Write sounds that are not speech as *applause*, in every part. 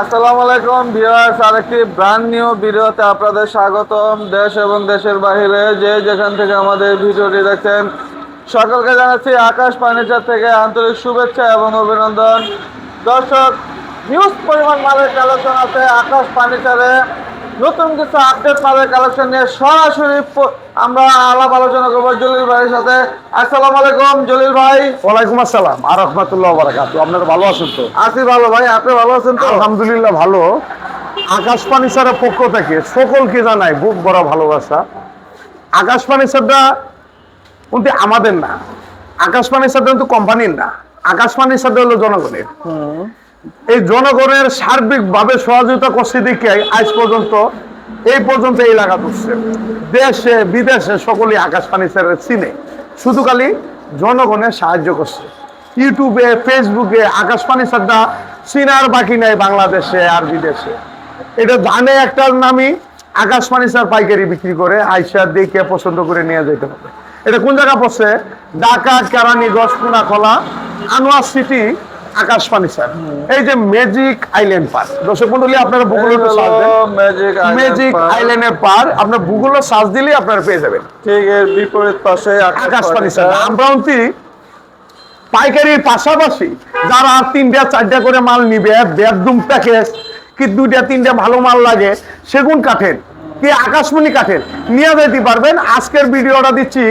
আসসালামু আলাইকুম ভিউয়ার্স, আরেকটি ব্র্যান্ড নিউ ভিডিওতে আপনাদের স্বাগতম। দেশ এবং দেশের বাইরে যে যেখান থেকে আমাদের ভিডিওটি দেখছেন, সকলকে জানাচ্ছি আকাশ ফার্নিচার থেকে আন্তরিক শুভেচ্ছা এবং অভিনন্দন। দর্শক হিউজ পরিমাণ মালের কালেকশন আছে আকাশ ফার্নিচারে। নতুন কিছু আপডেট মালের কালেকশন নিয়ে সরাসরি আমরা আলাপ আলোচনা করব জলিল ভাইয়ের সাথে। আসসালামু আলাইকুম জলিল ভাই। ওয়ালাইকুম আসসালাম। আর রহমতুল্লাহ বারাকাতু। আপনারা ভালো আছেন তো? আছি ভালো ভাই আপনি ভালো আছেন তো? আলহামদুলিল্লাহ ভালো। আকাশ ফার্নিচারের পক্ষ থেকে সকলকে জানাই বুক বড় ভালোবাসা। আকাশ ফার্নিচারটা কিন্তু আমাদের না। আকাশ ফার্নিচারটা কিন্তু কোম্পানির না। আকাশ ফার্নিচারটা হলো জনগণের। এই জনগণের সার্বিকভাবে সহযোগিতা করছে দেখে আজ পর্যন্ত। এই পর্যন্ত এই এলাকা করছে দেশে, বিদেশে সকলেই আকাশ ফার্নিচারের চিনে। শুধু খালি জনগণের সাহায্য করছে। ইউটিউবে ফেসবুকে আকাশ ফার্নিচারটা চিনার বাকি নাই বাংলাদেশে আর বিদেশে। এটা জানে একটা নামই আকাশ ফার্নিচার পাইকারি বিক্রি করে আইসা দেখে পছন্দ করে নিয়ে যেতে হবে। এটা কোন জায়গা পড়ছে? ঢাকা, কেরানীগঞ্জ, পুনাখলা, আনোয়ার সিটি আকাশ ফার্নিচার এই যে ম্যাজিক আইল্যান্ড পার্ক দর্শক মন্ডলী আপনারা দেন। ম্যাজিক ম্যাজিক আইল্যান্ডের পার আপনার গুগলে সার্চ দিলেই আপনারা পেয়ে যাবেন। ঠিক এর বিপরীত পাশে আকাশ ফার্নিচার আমরা অন্তি পাইকারির পাশাপাশি। যারা তিনটা চারটা করে মাল নিবে বেডরুম প্যাকেজ কি দুইটা তিনটা ভালো মাল লাগে সেগুন কাঠের কি আকাশমণি কাঠের নিয়ে যেতে পারবেন। আজকের ভিডিওটা দিচ্ছি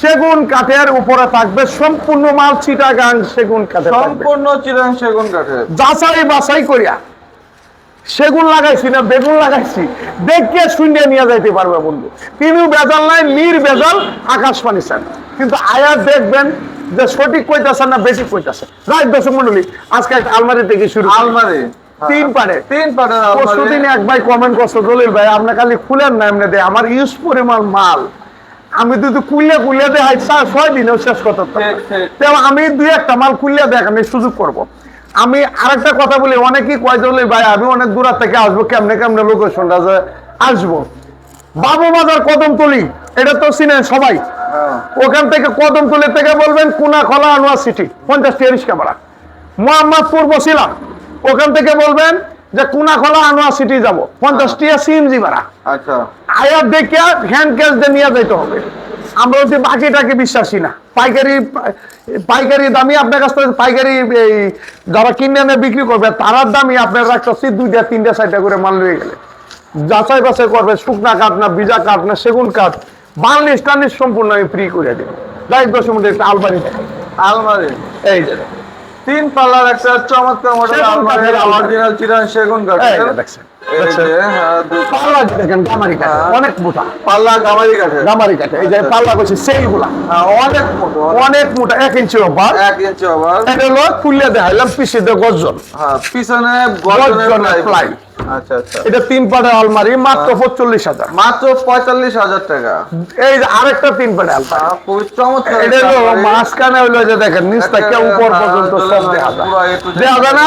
সেগুন কাঠের উপরে থাকবে সম্পূর্ণ মাল চিটাগাং সেগুন কাঠের সম্পূর্ণ চিরাং সেগুন কাঠের যাচাই বাছাই করিয়া সেগুন লাগাইছি না বেগুন লাগাইছি। দেখে শুনে নিয়ে যাইতে পারবে বন্ধু। তিনি বেজাল নাই নির বেজাল আকাশ ফার্নিচার কিন্তু আয়ার দেখবেন যে সঠিক কইতাছে না বেশি কইতাছে। রাইট দর্শক মন্ডলী আজকে একটা আলমারি থেকে শুরু আলমারি তিন পারে তিন পাটের পরশু আলমারি দিনে এক ভাই কমেন্ট করছ দলিল ভাই আপনার খালি খুলেন না এমনি দেয়। আমার ইউজ পরিমাণ মাল। আমি যদি কুলিয়া কুলিয়া চার ছয় দিনেও শেষ করতে পারতাম না। ঠিক, ঠিক। তো আমি দুই একটা মাল খুললে দেখ আমি সুযোগ করব আমি আরেকটা কথা বলি অনেকেই কয় দলিল ভাই আমি অনেক দূর থেকে আসব কেমনে কেমনে লোকেশনটা যে আসব বাবু বাজার কদমতলি এটা তো চিনেন সবাই হ্যাঁ। ওখান থেকে কদমতলি থেকে বলবেন কুনা খোলা আনোয়ার সিটি পঞ্চাশ রিক্সা ভাড়া মোহাম্মদপুর বসিলাম ওখান থেকে বলবেন যে কুনা খোলা আনোয়ার সিটি যাব। পঞ্চাশ টিয়া সিএনজি ভাড়া। আচ্ছা। আয়ার দেখে হ্যান্ড ক্যাশ দিয়ে নিয়ে যাইতে হবে। আমরা হচ্ছে বাকিটাকে বিশ্বাসী না। পাইকারি পাইকারি দামি আপনার কাছ থেকে পাইকারি এই যারা কিনে এনে বিক্রি করবে তারার দামই আপনার রাখতেছি দুইটা তিনটা চারটা করে মাল লয়ে গেলে। যাচাই বাছাই করবে শুকনা কাঠ না বিজা কাঠ না সেগুন কাঠ বার্নিশ টার্নিশ সম্পূর্ণ আমি ফ্রি করে দেবো। যাই দশ মিনিট একটা আলমারি দেখাই। আলমারি। এই যে তিন পাল্লার একটা চমৎকার মডেল। অরিজিনাল চিরান সেগুন দেখছেন। হ্যাঁ, কাঠ হ্যাঁ। অনেক মোটা। পাল্লা গামারি কাঠের। গামারি কাঠ এই যে পাল্লা করছে সেইগুলা। হ্যাঁ, অনেক মোটা অনেক। মোটা এক ইঞ্চি ওভার। এক ইঞ্চি ওভার। এটা দেখাইলাম গর্জন। হ্যাঁ পিছনে গর্জনের ফ্লাই আচ্ছা আচ্ছা। এটা তিন পাটের আলমারি মাত্র পঁচল্লিশ হাজার। মাত্র পঁয়তাল্লিশ হাজার টাকা। এই যে আরেকটা তিন পাটের আলমারি। খুবই চমৎকার এটা হলো মাঝখানে হইল যে দেখেন নিচ থেকে উপর হ্যাঁ, পর্যন্ত সব দেখা যায়। পুরো A to Z দেখা যায় না?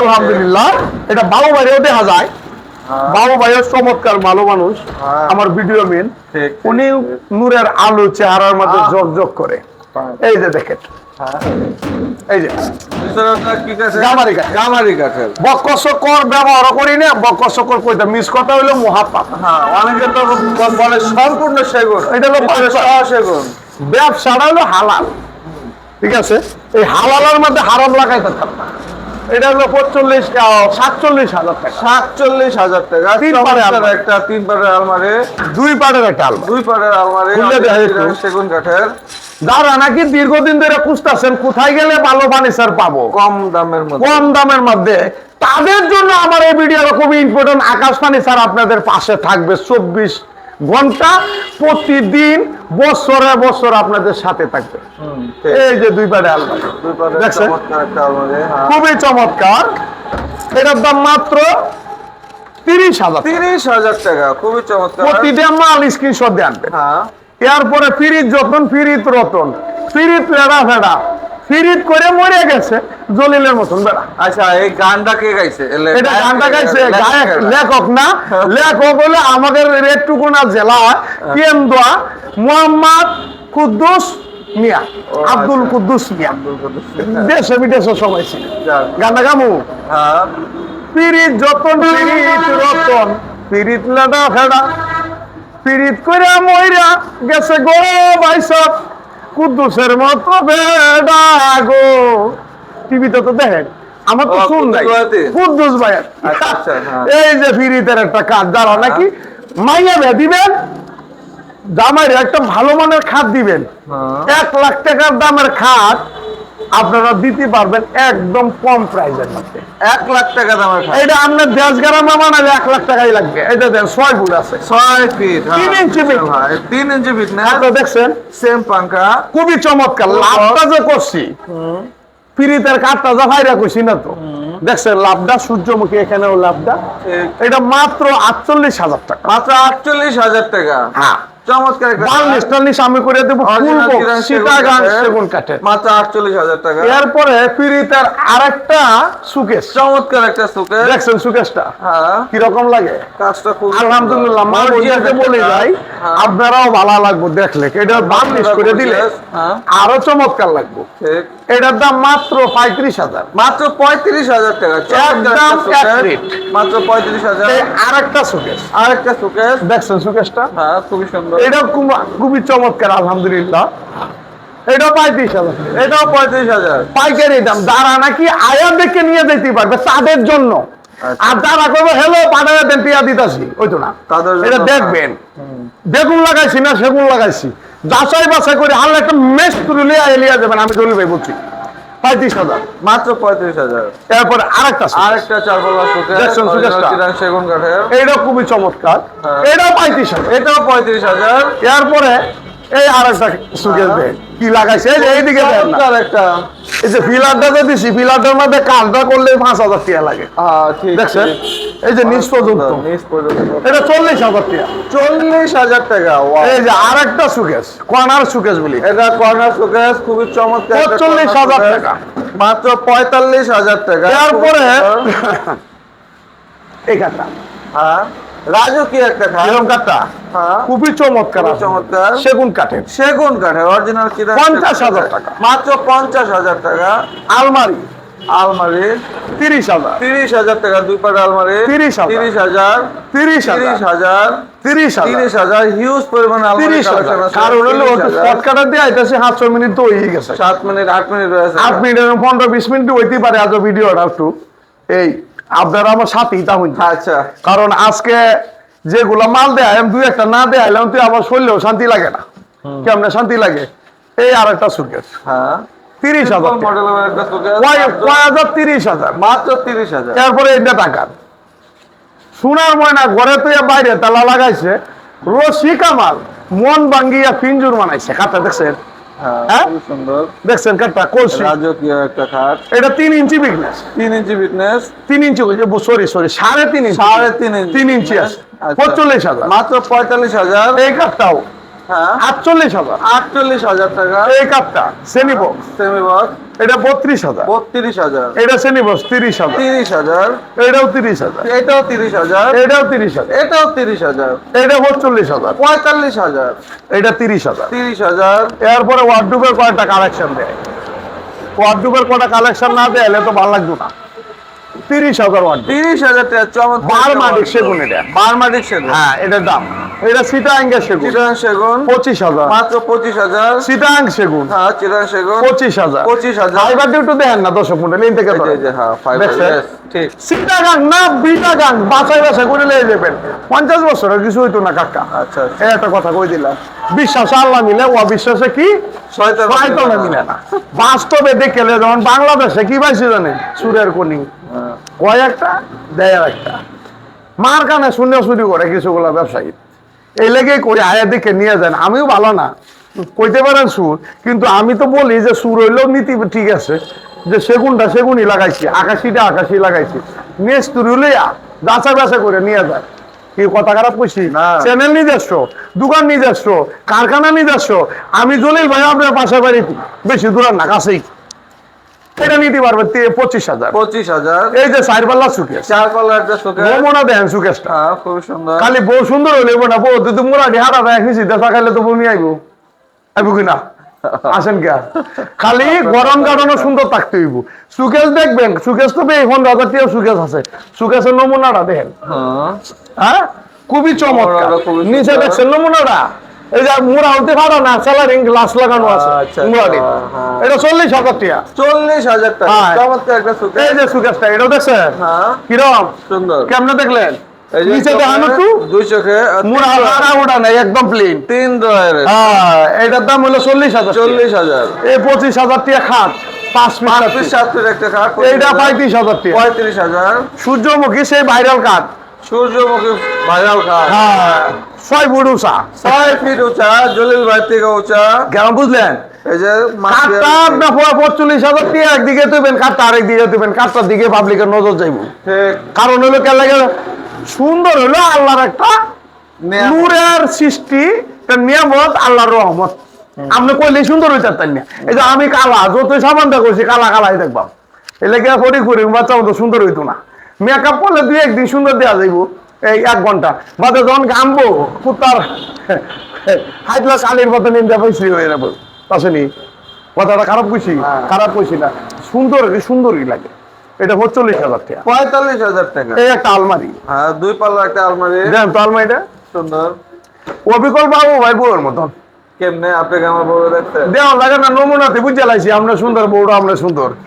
আলহামদুলিল্লাহ এটা বাবু বাড়িও দেখা যায়। হ্যাঁ। বাবু ভাইও চমৎকার ভালো মানুষ। হ্যাঁ। আমার ভিডিও মেন উনি নূরের আলো চেহারার মধ্যে। জগ জগ করে। এই যে দেখেন। এই যে। বকসকর ব্যবহার করি না বকসকর কইতে মিস কথা হইল হ্যাঁ অনেকে তো বলে সম্পূর্ণ সেগুন। এটা হলো সেগুন। ব্যবসাটা হলো হালাল। ঠিক আছে? এই হালালের মধ্যে হারাম লাগাই থাকবে এটা হলো পঁচল্লিশ সাতচল্লিশ হাজার টাকা। সাতচল্লিশ হাজার টাকা। তিন পাড়ের। একটা তিন পাড়ের আলমারি। দুই পাটের একটা আলমারি। দুই পাড়ের আলমারি। সেগুন কাঠের। যারা নাকি দীর্ঘদিন ধরে খুঁজতেছেন কোথায় গেলে ভালো ফার্নিচার পাবো? কম দামের মধ্যে। কম দামের মধ্যে। তাদের জন্য আমার এই ভিডিওটা খুবই ইম্পর্টেন্ট আকাশ ফার্নিচার আপনাদের পাশে থাকবে। চব্বিশ ঘণ্টা প্রতিদিন বছরে বছর আপনাদের সাথে থাকবে। এই যে দুই আলমারি। দেখছেন? হ্যাঁ। খুবই চমৎকার। এটার দাম মাত্র তিরিশ হাজার তিরিশ হাজার টাকা খুবই চমৎকার। প্রতিটা মাল স্ক্রিনশট দিয়ে আনবেন হ্যাঁ। এরপরে ফিরিত যতন ফিরিত রতন ফিরিত লেড়া ফেড়া ফিরিত করে মরে গেছে জলিলের মতন বেড়া। আচ্ছা এই গানটা কে গাইছে? এটা গানটা গাইছে গায়ক লেখক না লেখক হলো আমাদের রেটটুকুনা জেলা কেন্দুয়া মোহাম্মদ কুদ্দুস মিয়া আব্দুল কুদ্দুস মিয়া। দেশে বিদেশে সবাই ছিল গানটা গামু? হ্যাঁ। পিরিত যতন পিরিত রতন পিরিত লাডা ফেডা। পিরিত কইরা মইরা গেছে গো বাইসব কুদ্দুসের মতো বেডা গো। টিভিতে তো দেখেন আমার তো শুন নাই। কুদ্দুস ভাইয়া। ভাই আচ্ছা, আচ্ছা, হ্যাঁ। এই যে ফিরিতের একটা কাজ যারা নাকি? মাইয়া ভে দিবেন দামের একটা ভালো মানের খাদ দিবেন। হ্যাঁ। এক লাখ টাকার দামের খাট আপনারা দিতে পারবেন একদম কম প্রাইসের মধ্যে। এক লাখ টাকা দামের খাট এটা আপনার দেশ গ্রামে বানালে এক লাখ টাকাই লাগবে। এটা দেন ছয় ফুট আছে। ছয় ফিট তিন ইঞ্চি ফিট। তিন ইঞ্চি ফিট না। আপনারা দেখছেন? সেম পাঙ্কা খুবই চমৎকার লাভটা যে করছি পিরিতের কাঠটা যা ভাইরা কইছি না তো? দেখছেন লাভটা সূর্যমুখী এখানেও লাভটা। এটা মাত্র আটচল্লিশ হাজার টাকা। মাত্র আটচল্লিশ হাজার টাকা। হ্যাঁ। চমৎকার বার্নিশ টার্নিশ আমি করে দেবো। Original ফুল চিরাং সীতাগান সেগুন কাঠের। মাত্র আটচল্লিশ হাজার টাকা। এরপরে পিরিতের আরেকটা সুকেশ। চমৎকার একটা সুকে দেখছেন সুকেশটা? হ্যাঁ। কীরকম লাগে? কাজটা খুব আলহামদুলিল্লাহ মা বলতে বলে যাই হ্যাঁ। আপনারাও ভালো লাগবে দেখলে। এটা বার্নিশ করে দিলে হ্যাঁ। আরও চমৎকার লাগবে। ঠিক। এটার দাম মাত্র পঁয়ত্রিশ হাজার। মাত্র পঁয়ত্রিশ হাজার টাকা। মাত্র পঁয়ত্রিশ হাজার। আরেকটা সুকেশ। আরেকটা সুকেশ। দেখছেন সুকেশটা? হ্যাঁ খুবই সুন্দর। এটা খুবই চমৎকার আলহামদুলিল্লাহ। এটাও পঁয়ত্রিশ হাজার। এটাও পঁয়ত্রিশ হাজার। পাইকারি দাম। যারা নাকি আয়া দেখে নিয়ে যেতে পারবে তাদের জন্য। আচ্ছা। আর যারা করব হেলো পাঠায় দেন টিয়া দিতাছি। ওই তো না। তাদের এটা দেখবেন। বেগুন লাগাইছি না সেগুন লাগাইছি। যাচাই বাছাই করে হাল একটা মেস তুলে এলিয়া যাবেন আমি চলি ভাই বলছি পঁয়ত্রিশ হাজার। মাত্র পঁয়ত্রিশ হাজার। এরপরে আরেকটা। আরেকটা চার পাল্লা সেগুন কাঠের। এইটাও খুবই চমৎকার। হ্যাঁ। এটাও পঁয়ত্রিশ হাজার। এটাও পঁয়ত্রিশ হাজার। এরপরে এই সুকেশ দেন কি লাগাইছে? এইদিকে দেন না। একটা। এই যে ফিলারটা যে দিছি ফিলারটার মধ্যে কাজটা করলে পাঁচ হাজার টাকা লাগে। দেখছেন? এই যে নিচ পর্যন্ত। এটা চল্লিশ হাজার টাকা। চল্লিশ হাজার টাকা। এই যে আরেকটা সুকেশ কর্নার সুকেশ বলি। এটা কর্নার শোকেস খুবই চমৎকার একটা 45 হাজার টাকা। মাত্র পঁয়তাল্লিশ হাজার টাকা। *laughs* এই কাঠটা হ্যাঁ। রাজু কি একটা খায় এরকম কাঠটা হ্যাঁ। খুবই চমৎকার চমৎকার। সেগুন কাঠের। সেগুন কাঠের অরিজিনাল কি দাম? 50,000 টাকা। মাত্র পঞ্চাশ হাজার টাকা। আলমারি। আলমারি। তিরিশ হাজার। তিরিশ হাজার টাকা দুই পাট আলমারি। 30,000 তিরিশ হাজার। তিরিশ তিরিশ হাজার। হাজার। তিরিশ তিরিশ হাজার। হাজার হিউজ পরিমাণ আলমারি তিরিশ হাজার। কারণ হলো 30,000 শর্টকাটা দিয়ে আইতেছে সাতশো মিনিট তো হয়ে গেছে। সাত মিনিট আট মিনিট রয়েছে। আট মিনিট পনেরো বিশ মিনিট হইতে পারে আজ ভিডিওটা একটু। এই আপনারা আমার সাথেই তা হইন আচ্ছা। কারণ আজকে যেগুলো মাল দেয় আমি দুই একটা না দেয় তুই আমার শরীরেও শান্তি লাগে না। কেমনে শান্তি লাগে? এই আর একটা সুকেশ হ্যাঁ। তিরিশ হাজার টাকা। মডেলের একটা শোকেস কয় কয় হাজার তিরিশ হাজার। মাত্র তিরিশ হাজার। এরপরে এটা টাকার সোনার ময়না ঘরে তুই বাইরে তালা লাগাইছে। রশি কামাল মন ভাঙ্গিয়া পিঞ্জুর বানাইছে। কাঠটা দেখছেন? হ্যাঁ হ্যাঁ? সুন্দর। দেখছেন কাঠটা কলসি রাজকীয় একটা খাট। এটা তিন ইঞ্চি বিগনেস তিন ইঞ্চি ফিটনেস তিন ইঞ্চি সরি সরি সাড়ে তিন ইঞ্চি। সাড়ে তিন ইঞ্চি তিন ইঞ্চি আছে। আচ্ছা। পঁচল্লিশ হাজার। মাত্র পঁয়তাল্লিশ হাজার। এই কাঠটাও। আটচল্লিশ হাজার। আটচল্লিশ হাজার টাকা। এই কাঠটা শ্রেণীবক্স সেমি বক্স এটা বত্রিশ হাজার। বত্রিশ হাজার। এটা শ্রেণীবক্স তিরিশ হাজার। তিরিশ হাজার। এটাও তিরিশ হাজার। এটাও তিরিশ হাজার। এটাও তিরিশ হাজার। এটাও তিরিশ হাজার। এটা বত্রিশ হাজার। পঁয়তাল্লিশ হাজার। এটা তিরিশ হাজার। তিরিশ হাজার। এরপরে ওয়ার্ডুবের কয়টা কালেকশন দেয়। ওয়ার্ডুবের কয়টা কালেকশন না দেয় তো ভালো লাগতো না। তিরিশ হাজার ওয়ার্ড তিরিশ হাজার টাকা চমৎকার বারমাটিক সেগুন এটা। বারমাটিক সেগুন। হ্যাঁ এটার দাম। এটা সেগুন। চিটাং সেগুন। পঁচিশ হাজার। মাত্র পঁচিশ হাজার। সিটাং সেগুন। হ্যাঁ চিটাং সেগুন। পঁচিশ হাজার। পঁচিশ হাজার। ফাইবার একটু দেখেন না দর্শক মন্ডল লিন থেকে এই যে, হ্যাঁ ঠিক। সিটাগাং না বিটাগাং বাছাই বাছাই করে যাবেন। পঞ্চাশ বছরের কিছু হইতো না কাকা। আচ্ছা আচ্ছা। এই একটা কথা কই দিলাম। বিশ্বাস আল্লাহ মিলে ও বিশ্বাসে কি? শয়তান মিলে। না। বাস্তবে দেখে যেমন বাংলাদেশে কি পাইছে জানেন? সুরের কোনি। কয় একটা দেয় আর একটা। মার কানে শুনে শুরু করে কিছুগুলা ব্যবসায়ী। এই লেগে করে আয়া দেখে নিয়ে যান। আমিও ভালো না। কইতে পারেন সুর কিন্তু আমি তো বলি যে সুর হইলেও নীতি ঠিক আছে যে সেগুনটা সেগুনই লাগাইছি আকাশিটা আকাশি লাগাইছি। নেক্সট তুরি যাচা বাছা করে নিয়ে যায় কি কথা খারাপ কইছি? না। চ্যানেল নিজস্ব দোকান নিজস্ব কারখানা নিজস্ব। আমি জলিল ভাই আপনার পাশে বাড়িতে বেশি দূর না কাছেই। এটা নিতে পারবে পঁচিশ হাজার। পঁচিশ হাজার। এই যে সুকেশ। চার পাল্লার নমুনা দেন সুকেশটা। হ্যাঁ খুবই সুন্দর। খালি বউ সুন্দর হইলে না বউ তুই তো মোরা হারা দেয় দেখা খাইলে তো বউ নিয়ে আইবো। আইবো কি আসেন কে খালি গরম কাটানো সুন্দর থাকতে হইব। সুকেশ দেখবেন সুকেশ তো এই পনেরো হাজার সুকেশ আছে। সুকেশের নমুনাটা দেখেন। হ্যাঁ। হ্যাঁ? খুবই চমৎকার। নিচে। দেখছেন নমুনাটা? এই মুড়া হতে পারো না স্যালারিং গ্লাস লাগানো আছে আচ্ছা, মুড়াটি। হ্যাঁ। এটা চল্লিশ হাজার টাকা। চল্লিশ হাজার টাকা। হ্যাঁ। চমৎকার একটা সুকেশ এই যে সুকেশটা এটাও দেখছেন? হ্যাঁ। কিরম? সুন্দর। কেমনে দেখলেন? নিচে দেখানো একটু। দুই চোখে মুড়া হারা ওটা নাই একদম প্লেন তিন ড্রয়ারের হ্যাঁ এটার দাম হলো চল্লিশ হাজার চল্লিশ হাজার। এই পঁচিশ হাজার টাকা খাট পাঁচ পাঁচ পিস পিস। সাত পিস একটা কাঠ এইটা পঁয়ত্রিশ হাজার টাকা। পঁয়ত্রিশ হাজার। সূর্যমুখী সেই ভাইরাল কাঠ সূর্যমুখী হ্যাঁ ছয় ফুট উঁচা। ছয় ফিট উঁচা জলিল ভাই থেকে উঁচা। কেমন বুঝলেন? এই যে কাঠটা আপনার পঁয়তাল্লিশ হাজার টাকা একদিকে তুলবেন কাঠটা আরেক দিকে তুলবেন কাঠটার দিকে পাবলিকের নজর যাইব। ঠিক। কারণ হলো কেন লাগে? সুন্দর হলো আল্লাহর একটা নূরের সৃষ্টি নিয়ামত আল্লাহর রহমত। আপনি কইলে সুন্দর হইতে পারতেন না। এই যে আমি কালা যতই সামানটা করছি কালা কালাই দেখবাম। এলে কি করি করি বাচ্চা মতো সুন্দর হইতো না। মেকআপ করলে দুই একদিন সুন্দর দেওয়া যাইব। এই এক ঘণ্টা। বাদে যখন গামবো কুত্তার হাইটলা কালির মতো নিন্দা পাইছি হয়ে যাব আসেনি কথাটা খারাপ কইছি হ্যাঁ। খারাপ কইছি না সুন্দর সুন্দরই লাগে। এটা পঁয়তাল্লিশ হাজার টাকা। পঁয়তাল্লিশ হাজার টাকা। এই একটা আলমারি। হ্যাঁ দুই পাল্লা একটা আলমারি। দেন তো আলমারিটা। সুন্দর। অবিকল বাবু ভাই বউর মতন। কেমনে? আপনাকে আমার বড় দেখতে দেওয়া লাগে না নমুনাতে বুঝে লাইছি আমরা সুন্দর বউটা আমরা সুন্দর। *laughs*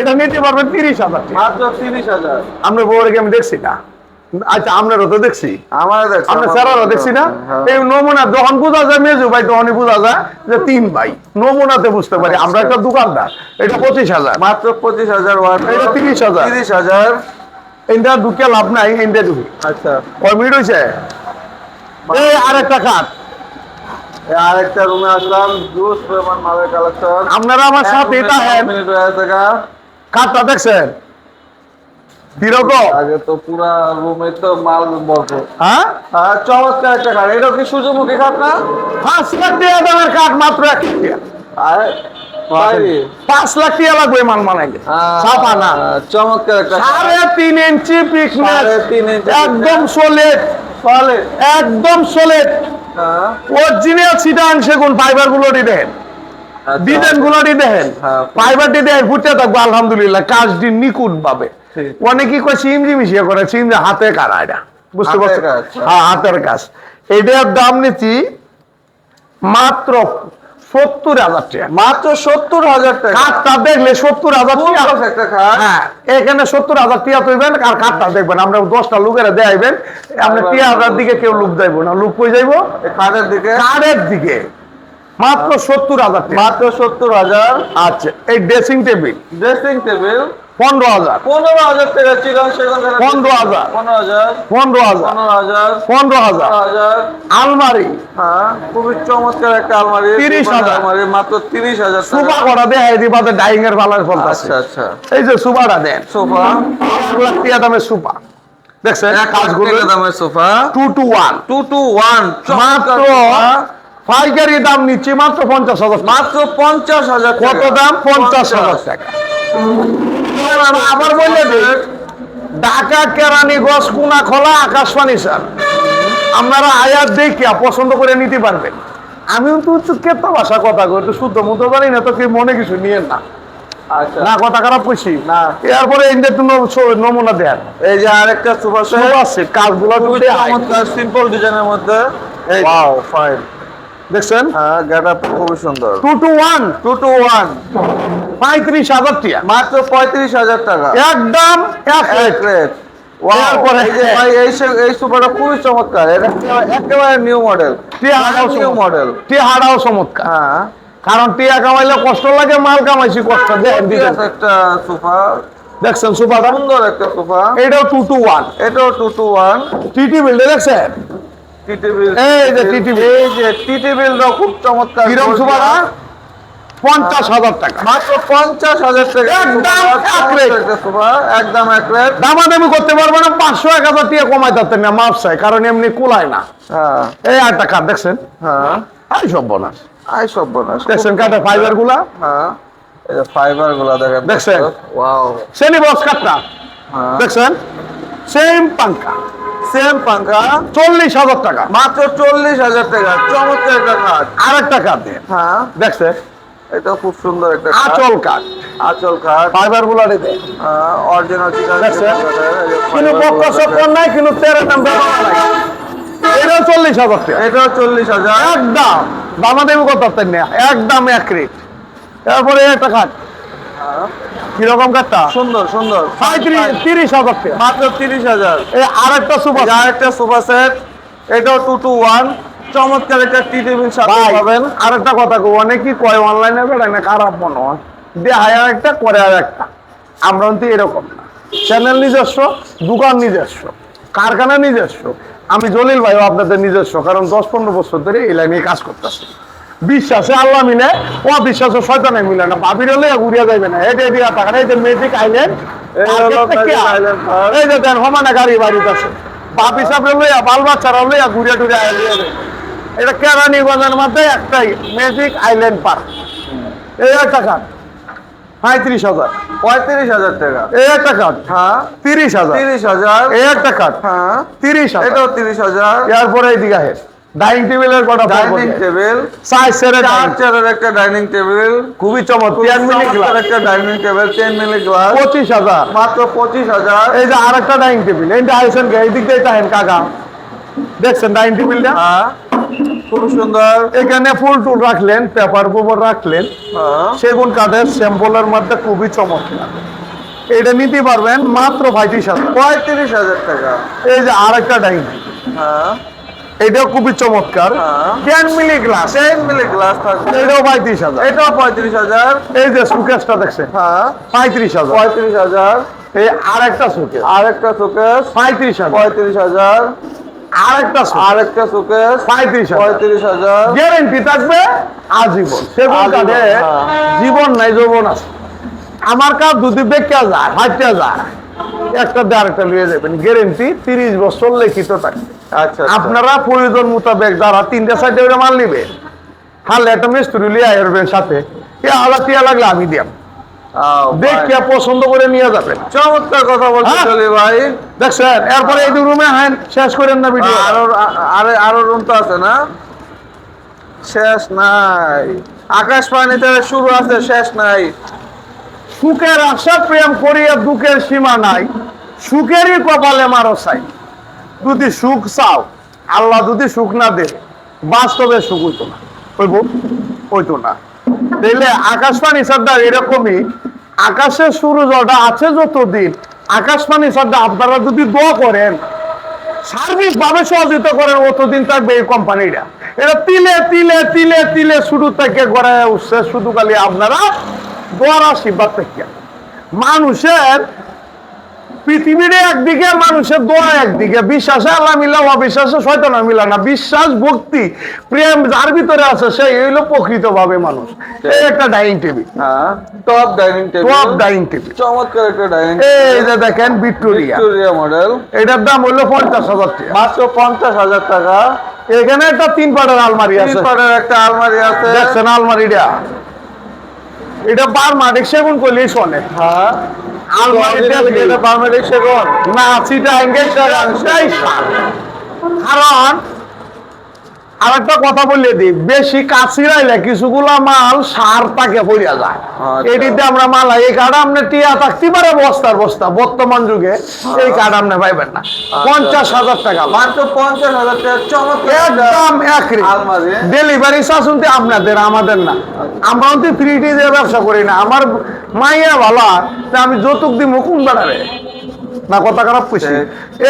এটা নিতে পারবেন তিরিশ হাজার মাত্র তিরিশ হাজার। আমরা বউরকে আমি দেখছি না। আচ্ছা আপনারও তো দেখছি। আমরা স্যারারও দেখছি না। হ্যাঁ। এই নমুনা যখন বোঝা যায় মেজু ভাই তখনই বোঝা যায় যে তিন ভাই। নমুনাতে বুঝতে পারি আমরা একটা দোকানদার। এটা পঁচিশ হাজার। মাত্র পঁচিশ হাজার এটা 30,000 তিরিশ হাজার। এটা ঢুকে লাভ নাই এটা ঢুকি। আচ্ছা। কয় মিনিট হয়েছে? এই আরেকটা খাট আরেকটা রুমে আসলাম। জুস মালের কালেকশন আপনারা আমার সাথে মিনিট হয়ে থাকা খাটটা দেখছেন আগে তো পুরা রুমে তো মাল ভরপুর হ্যাঁ? চমৎকার একটা কাঠ। এটা কি সূর্যমুখী কাঠ না? পাঁচ লাখ টাকা দামের কাঠ মাত্র এক লাখ টাকা। আর পাঁচ লাখ টাকা লাগবে মাল মানাইতে। ছাপা না। চমৎকার একটা সাড়ে তিন ইঞ্চি পিকনেস তিন ইঞ্চি একদম সলিড ফলে একদম সলিড হ্যাঁ। অরিজিনাল সিটাং সেগুন ফাইবারগুলো আচ্ছা। ডিজাইন গুলোটি দেখেন। ফাইবারটি দেখেন ফুটে থাকব আলহামদুলিল্লাহ কাজটি নিখুঁত ভাবে। ঠিক। অনেকেই কয় সিমজি মিশিয়ে করে হাতে কারা এটা। বুঝতে পারছ হ্যাঁ হাতের কাজ। এটার দাম নিচ্ছি মাত্র সত্তর হাজার টাকা। মাত্র সত্তর হাজার টাকা। কাঠটা দেখলে সত্তর হাজার হ্যাঁ এখানে সত্তর হাজার টিয়া তুইবেন আর কাঠটা দেখবেন আমরা দশটা লোকেরা দেখাইবেন আমরা টিয়া হাজার দিকে কেউ লুক যাইবো না লুক কই যাইবো? খাটের দিকে। কাঠের দিকে। মাত্র সত্তর হাজার মাত্র সত্তর হাজার। আচ্ছা এই ড্রেসিং টেবিল ড্রেসিং টেবিল পনেরো হাজার। পনেরো হাজার টাকা চিকন পনেরো হাজার। পনেরো হাজার। পনেরো হাজার। পনেরো হাজার। পনেরো হাজার। হাজার। আলমারি? হ্যাঁ খুবই চমৎকার একটা আলমারি। 30,000 আলমারি মাত্র তিরিশ হাজার টাকা। করা দেয় এই এর বালার ফলতাছে আচ্ছা আচ্ছা। এই যে সুপাটা দেন। সোফা লাখ টাকা দামের সুপা। দেখছেন কাজগুলো দামের sofa two two one two two one মাত্র পাইকারি দাম নিচ্ছে মাত্র পঞ্চাশ হাজার মাত্র পঞ্চাশ হাজার কত দাম? পঞ্চাশ হাজার টাকা। আবার দিই, ঢাকা কেরানীগঞ্জ কুনা খোলা আকাশবাণী স্যার। আপনারা আয়াত দেখিয়া পছন্দ করে নিতে পারবেন। আমি তো হচ্ছে কেত ভাষা কথা কই শুদ্ধ মতো পারি না তো কি মনে কিছু নিয়েন না। আচ্ছা। না কথা খারাপ কইছি। না। এরপরে ইন্ডিয়া ছ- নমুনা দেন। এই যে আরেকটা সেট। আছে কাজগুলো সিম্পল ডিজাইনের মধ্যে। এই ওয়াও ফাইন দেখছেন? হ্যাঁ গেটআপ খুবই সুন্দর। Two two one two two one পঁয়ত্রিশ হাজার টিয়া। মাত্র পঁয়ত্রিশ হাজার টাকা। একদম এক রেট এই সোফাটা খুবই চমৎকার। এটা একেবারে- নিউ মডেল নিউ চমৎকার। হ্যাঁ। কারণ টিয়া কামাইলে কষ্ট লাগে মাল কামাইছি কষ্ট। একটা সোফা দেখছেন সুপারটা? সুন্দর একটা সোফা এইটাও টু টু ওয়ান এটাও টু টু ওয়ান টিটি বিল্ডে দেখছেন? এই যে TT এই যে টিটি খুব চমৎকার কিরম সুপারটা পঞ্চাশ হাজার টাকা। মাত্র পঞ্চাশ হাজার টাকা। একদম দামাদামি করতে পারব না পাঁচশো এক হাজার টাকা কমাই থাকতেন না মাপ চাই কারণ এমনি কুলায় না। হ্যাঁ। এই একটা কাঠ দেখছেন? হ্যাঁ। আই সব বনা আই সব বোনাস দেখছেন ফাইবারগুলা হ্যাঁ। এই যে ফাইবারগুলা দেখেন। দেখছেন? ওয়াও শ্রেণি বস কাঠটা। হ্যাঁ। দেখছেন? সেম পাঙ্কা সেম পাঙ্খা। চল্লিশ হাজার টাকা। মাত্র চল্লিশ হাজার টাকা। চমৎকার একটা খাট আর একটা কাঠ হ্যাঁ। দেখছে এটা খুব সুন্দর একটা। আচল কাঠ। আঁচল খাট ফাইবারগুলো দিতে অরিজিনাল দেখছে? কিন্তু পক্ষ চক্কর নাই কিন্তু তেরো নাই। এটাও চল্লিশ হাজার টাকা। এটাও চল্লিশ হাজার। একদম। দামা দেবী কত একদম এক রেট তারপরে একটা কাঠ। কীরকম কাঠটা সুন্দর সুন্দর। তিরিশ হাজার মাত্র তিরিশ হাজার। আর একটা সুপার আর একটা সোফা সেট এটাও টু টু ওয়ান চমৎকার একটা টি টেবিল সাথে ভাই পাবেন। আর একটা কথা কো অনেকেই কয় অনলাইনে বেড়ায় না খারাপ মনে হয়। দেয় আর একটা করে আর একটা। আমরা কিন্তু এরকম না। চ্যানেল নিজস্ব দোকান নিজস্ব কারখানা নিজস্ব। আমি জলিল ভাইও আপনাদের নিজস্ব কারণ দশ পনেরো বছর ধরে এই লাইনে কাজ করতেছি। বিশ্বাসে আল্লাহ মিলে ও বিশ্বাসে শয়তানে মিলে না। বাবির হলে ঘুরিয়া যাইবে না। এটা দিয়া টাকা এই যে মেজিক আইল্যান্ড এই Island Park। এই যে দেন সমানে গাড়ি বাড়িতে আছে। বাপ হিসাবে লইয়া বাল বাচ্চারা লইয়া আইলিয়া যাবে এটা কেরানীগঞ্জের মধ্যে একটাই ম্যাজিক আইল্যান্ড পার্ক। এই একটা কাঠ পঁয়ত্রিশ হাজার। পঁয়ত্রিশ হাজার টাকা। এই একটা কাঠ হ্যাঁ। তিরিশ হাজার। তিরিশ হাজার। এই একটা কাঠ হ্যাঁ। তিরিশ হাজার। এটাও তিরিশ হাজার। এরপরে এইদিকে ডাইনিং টেবিলের কটা ডাইনিং টেবিল সাইজ সেরে চার চেয়ারের একটা ডাইনিং টেবিল খুবই চমৎকার। মিনিট চমৎকার একটা dining table ten milli glass পঁচিশ হাজার। মাত্র পঁচিশ হাজার। এই যে আর একটা ডাইনিং টেবিল এইটা আইসেন এই দিক দিয়ে তাহেন কাকা। দেখছেন ডাইনিং টেবিলটা হ্যাঁ খুব সুন্দর। এখানে ফুল টুল রাখলেন পেপার পেপার রাখলেন। হ্যাঁ। সেগুন কাঠের স্যাম্পলের মধ্যে খুবই চমৎকার। এটা নিতে পারবেন মাত্র পঁয়ত্রিশ হাজার। পঁয়ত্রিশ হাজার টাকা। এই যে আর একটা ডাইনিং হ্যাঁ। এটাও খুবই চমৎকার। Ten milli glass ten milli glass থাকবে। এটাও পঁয়ত্রিশ হাজার। এটাও পঁয়ত্রিশ হাজার। এই যে সুকেশটা দেখছেন? হ্যাঁ। পঁয়ত্রিশ হাজার। পঁয়ত্রিশ হাজার। এই আর একটা সুকেশ আর একটা শোকেস পঁয়ত্রিশ হাজার। পঁয়ত্রিশ হাজার। আর একটা আর একটা শোকেস পঁয়ত্রিশ পঁয়ত্রিশ হাজার। গ্যারেন্টি থাকবে আজীবন। সেগুন আজীবন, কাঠে হ্যাঁ। জীবন নাই যৌবন আছে। আমার কাঠ যদি বেঁকে যায় হাঁটতে যায় একটা দিয়ে আরেকটা লিয়ে যাবেন গ্যারেন্টি তিরিশ বছর লিখিত থাকবে। আচ্ছা আপনারা প্রয়োজন মোতাবেক যারা তিনটা সাইডে করে মাল নিবেন হালে একটা মিস্ত্রি লিয়ে আসবেন সাথে। এ আলা টিয়া লাগলে আমি দিয়াম। দেখিয়া পছন্দ করে নিয়ে যাবেন। চমৎকার কথা বলছি হ্যাঁ। ভাই। দেখছেন? এরপরে এই রুমে হান শেষ করেন না ভিডিও আরও আরে আরও রুম তো আছে না? শেষ নাই। আকাশ পানিতে শুরু আছে শেষ নাই। সুখের আশা প্রেম করিয়া দুঃখের সীমা নাই। সুখেরই কপালে মারো চাই যদি সুখ চাও, আল্লাহ যদি সুখ না দে বাস্তবে সুখ হইতো না। হইব হইতো না। দেখলে আকাশবাণী সর্দার এরকমই, আকাশের সূর্যটা আছে যতদিন, আকাশবাণী সর্দার আপনারা যদি দোয়া করেন সার্বিক ভাবে সহযোগিতা করেন, অতদিন থাকবে এই কোম্পানিটা। এটা তিলে তিলে তিলে তিলে শুরু থেকে গড়ে উঠছে, শুধু খালি আপনারা দোয়ার আশীর্বাদ থেকে। মানুষের পৃথিবীর একদিকে মানুষের দোয়া একদিকে বিশ্বাসে আল্লাহ মিলা অবিশ্বাসে শয়তানা মিলা না। বিশ্বাস ভক্তি প্রেম যার ভিতরে আছে সেই হইল প্রকৃত ভাবে মানুষ এই একটা dining table top dining table top dining table চমৎকার একটা ডাইনিং এই যে দেখেন ভিক্টোরিয়া ভিক্টোরিয়া মডেল এটার দাম হইল পঞ্চাশ হাজার টাকা। মাত্র পঞ্চাশ হাজার টাকা। এখানে একটা তিন পাটের আলমারি তিন আছে পাটের একটা আলমারি আছে। দেখছেন আলমারিটা? এটা বার মাটিক সেগুন করলে শোনে। হ্যাঁ। আলমারিটা এটা বার্মেডিক সেগুন। না সিটা এঙ্গেজ কারণ আর একটা কথা বলে দিই বেশি কাছি রাইলে কিছুগুলা মাল সার তাকে পড়িয়া যায়। আচ্ছা। এটিতে আমরা মাল এই কার্ড আপনি টিয়া থাকতে পারে বস্তার বস্তা বর্তমান যুগে এই কার্ড আপনি পাইবেন না। পঞ্চাশ হাজার টাকা মাত্র পঞ্চাশ হাজার টাকা একদম এক ডেলিভারি কিন্তু আপনাদের আমাদের না। আমরা কিন্তু ফ্রি দিয়ে ব্যবসা করি না আমার মাইয়া ভালা আমি যৌতুক দিব কোন বেড়াবে না কথা খারাপ কইছি।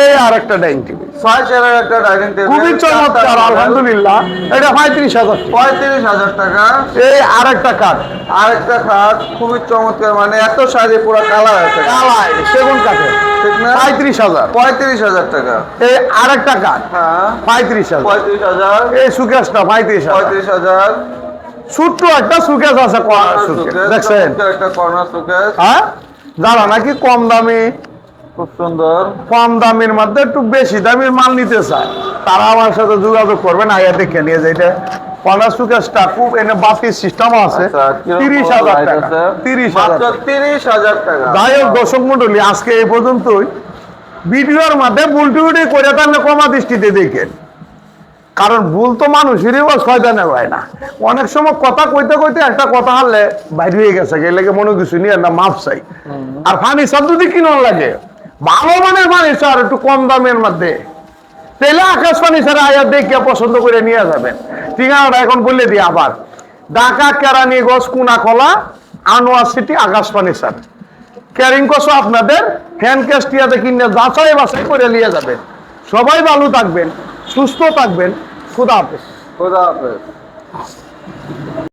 এই আর একটা ডাইনিং টেবিল। ছয় চেয়ারের একটা ডাইনিং টেবিল। খুবই চমৎকার আলহামদুলিল্লাহ। এটা পঁয়ত্রিশ হাজার পঁয়ত্রিশ হাজার টাকা। এই আর একটা কাঠ আরেকটা খাট খুবই চমৎকার মানে এত সাইজে পুরো কালার আছে। কালাই সেগুন কাঠে ঠিক না? পঁয়ত্রিশ হাজার। পঁয়ত্রিশ হাজার টাকা। এই আর একটা কাঠ হ্যাঁ। পঁয়ত্রিশ হাজার। পঁয়ত্রিশ হাজার। এই সুকেশটা পঁয়ত্রিশ পঁয়ত্রিশ হাজার। ছোট্ট একটা সুকেশ আছে সুকেশ দেখছেন? একটা কর্নার সুকেস হ্যাঁ? যারা নাকি কম দামি খুব সুন্দর। কম দামের মধ্যে একটু বেশি দামের মাল নিতে চায়। তারা আমার সাথে যোগাযোগ করবেন আগে দেখে নিয়ে যে এটা কর্নার খুব এনে বাতির সিস্টেম আছে। আচ্ছা, তিরিশ হাজার টাকা। তিরিশ হাজার তিরিশ হাজার টাকা। যাই হোক দর্শক মন্ডলী আজকে এই পর্যন্তই। ভিডিওর মধ্যে বুলটি উল্টি করে তাহলে কমা দৃষ্টিতে দেখেন। কারণ ভুল তো মানুষেরই শয়তানে হয় না। অনেক সময় কথা কইতে কইতে একটা কথা হারলে বাইরে হয়ে গেছে গেলে মনে কিছু নিয়ে না মাপ চাই। আর ফার্নিচার যদি কিনন লাগে? ভালো মানের ফার্নিচার একটু কম দামের মধ্যে। তাহলে আকাশ ফার্নিচার আয়া দেখে পছন্দ করে নিয়ে যাবেন। ঠিকানাটা এখন বলে দিই আবার। ডাকা Dhaka Keraniganj কুনাকলা Anwar city Akash furniture carrying কষ্ট আপনাদের ফ্যান ক্যাস্টিয়াতে কিনে যাচাই বাছাই করে নিয়ে যাবেন। সবাই ভালো থাকবেন, সুস্থ থাকবেন। খুদা হাফেজ। খোদা হাফেজ।